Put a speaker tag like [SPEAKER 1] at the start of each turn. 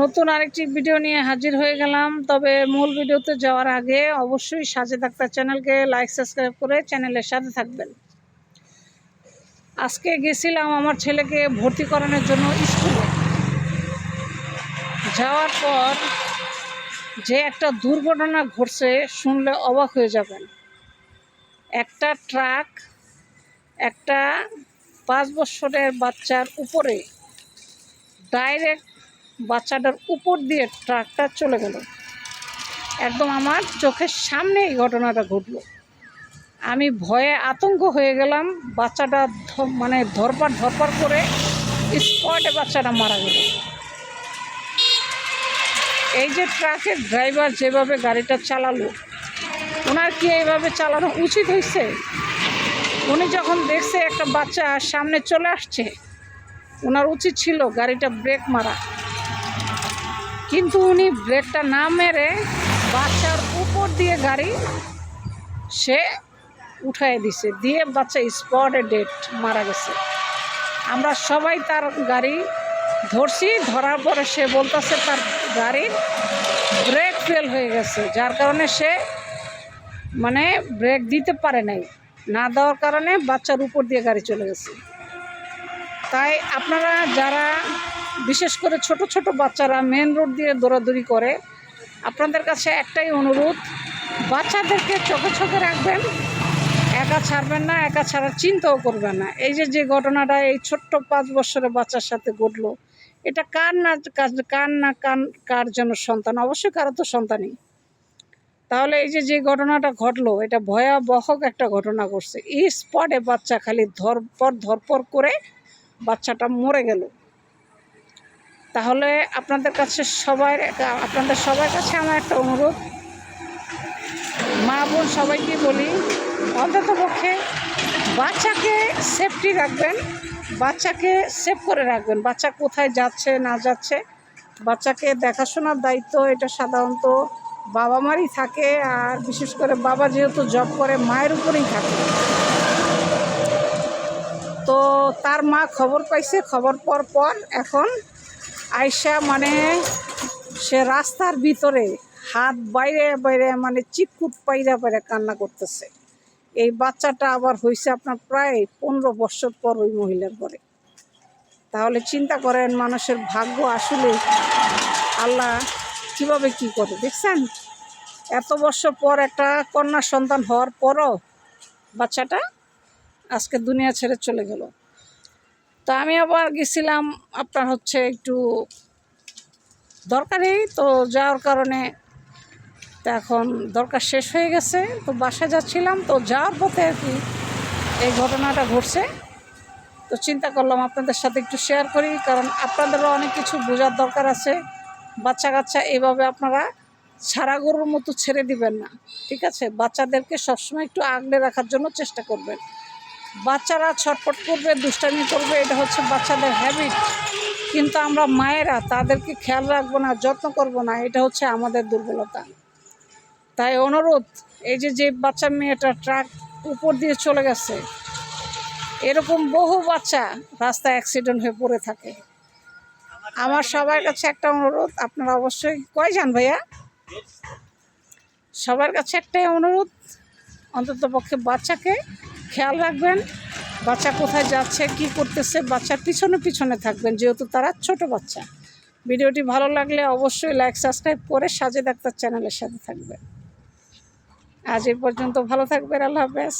[SPEAKER 1] নতুন আরেকটি ভিডিও নিয়ে হাজির হয়ে গেলাম। তবে মূল ভিডিওতে যাওয়ার আগে অবশ্যই সাজে ডাক্তার চ্যানেলকে লাইক, সাবস্ক্রাইব করে চ্যানেলের সাথে থাকবেন। আজকে গেছিলাম আমার ছেলেকে ভর্তি করানোর জন্য স্কুলে। যাওয়ার পর যে একটা দুর্ঘটনা ঘটছে শুনলে অবাক হয়ে যাবেন। একটা ট্রাক একটা পাঁচ বছরের বাচ্চার উপরে ডাইরেক্ট বাচ্চাটার উপর দিয়ে ট্রাকটা চলে গেল। একদম আমার চোখের সামনে এই ঘটনাটা ঘটলো। আমি ভয়ে আতঙ্ক হয়ে গেলাম, বাচ্চাটা মানে ধরপার ধরপার করে স্পটে বাচ্চাটা মারা গেল। এই যে ট্রাকের ড্রাইভার যেভাবে গাড়িটা চালালো, ওনার কি এইভাবে চালানো উচিত হয়েছে? উনি যখন দেখছে একটা বাচ্চা সামনে চলে আসছে, ওনার উচিত ছিল গাড়িটা ব্রেক মারা। কিন্তু উনি ব্রেকটা না মেরে বাচ্চার উপর দিয়ে গাড়ি সে উঠাই দিছে, দিয়ে বাচ্চা স্পটে ডেট মারা গেছে। আমরা সবাই তার গাড়ি ধরছি, ধরার পরে সে বলতেছে তার গাড়ির ব্রেক ফেল হয়ে গেছে, যার কারণে সে মানে ব্রেক দিতে পারে নাই। না দেওয়ার কারণে বাচ্চার উপর দিয়ে গাড়ি চলে গেছে। তাই আপনারা যারা, বিশেষ করে ছোট ছোট বাচ্চারা মেন রোড দিয়ে দৌড়াদৌড়ি করে, আপনাদের কাছে একটাই অনুরোধ, বাচ্চাদেরকে চোখে চোখে রাখবেন, একা ছাড়বেন না, একা ছাড়ার চিন্তাও করবেন না। এই যে যে ঘটনাটা এই ছোট্ট পাঁচ বছরের বাচ্চার সাথে ঘটলো, এটা কার না কার না কান কার জন্য সন্তান? অবশ্যই কারও তো সন্তানই। তাহলে এই যে যে ঘটনাটা ঘটলো, এটা ভয়াবহ একটা ঘটনা ঘটছে। এই স্পটে বাচ্চা খালি ধরপর ধরপর করে বাচ্চাটা মরে গেল। তাহলে আপনাদের কাছে সবাই, আপনাদের সবার কাছে আমার একটা অনুরোধ। মা বোন সবাইকে বলি, অন্তত পক্ষে বাচ্চাকে সেফটি রাখবেন, বাচ্চাকে সেভ করে রাখবেন। বাচ্চা কোথায় যাচ্ছে, না যাচ্ছে, বাচ্চাকে দেখাশোনার দায়িত্ব, এটা সাধারণত বাবা মারই থাকে, আর বিশেষ করে বাবা যেহেতু জব করে, মায়ের উপরেই থাকে। তো তার মা খবর পাইছে, খবর পর পর এখন আয়সা মানে সে রাস্তার ভিতরে হাত বাইরে বাইরে মানে চিকুট পাইরা পাইরা কান্না করতেছে। এই বাচ্চাটা আবার হয়েছে আপনার প্রায় পনেরো বছর পর ওই মহিলার পরে তাহলে চিন্তা করেন মানুষের ভাগ্য আসলে আল্লাহ কীভাবে কি করে, দেখছেন? এত বছর পর একটা কন্যা সন্তান হওয়ার পরও বাচ্চাটা আজকে দুনিয়া ছেড়ে চলে গেল। তো আমি আবার গেছিলাম, আপনার হচ্ছে একটু দরকারি তো যাওয়ার কারণে তো এখন দরকার শেষ হয়ে গেছে। তো বাসায় যাচ্ছিলাম, তো যাওয়ার পথে আর কি এই ঘটনাটা ঘটছে। তো চিন্তা করলাম আপনাদের সাথে একটু শেয়ার করি, কারণ আপনাদেরও অনেক কিছু বোঝার দরকার আছে। বাচ্চা কাচ্চা এইভাবে আপনারা ছাড়া গরুর মতো ছেড়ে দিবেন না, ঠিক আছে? বাচ্চাদেরকে সবসময় একটু আগলে রাখার জন্য চেষ্টা করবেন। বাচ্চারা ছটফট করবে, দুষ্টামি করবে, এটা হচ্ছে বাচ্চাদের হ্যাবিট কিন্তু আমরা মায়েরা তাদেরকে খেয়াল রাখব না, যত্ন করব না, এটা হচ্ছে আমাদের দুর্বলতা। তাই অনুরোধ, এই যে যে বাচ্চা মেয়েটা ট্রাক উপর দিয়ে চলে গেছে, এরকম বহু বাচ্চা রাস্তায় অ্যাক্সিডেন্ট হয়ে পড়ে থাকে। আমার সবার কাছে একটা অনুরোধ, আপনারা অবশ্যই কয় যান ভাইয়া? সবার কাছে একটাই অনুরোধ অন্তত পক্ষে বাচ্চাকে খেয়াল রাখবেন, বাচ্চা কোথায় যাচ্ছে, কি করতেছে বাচ্চার পিছনে পিছনে থাকবেন, যেহেতু তারা ছোট বাচ্চা। ভিডিওটি ভালো লাগলে অবশ্যই লাইক সাবস্ক্রাইব করে সাজে ডাক্তার চ্যানেলের সাথে থাকবেন। আজ এ পর্যন্ত ভালো থাকবেন, আল্লাহ হাফেজ।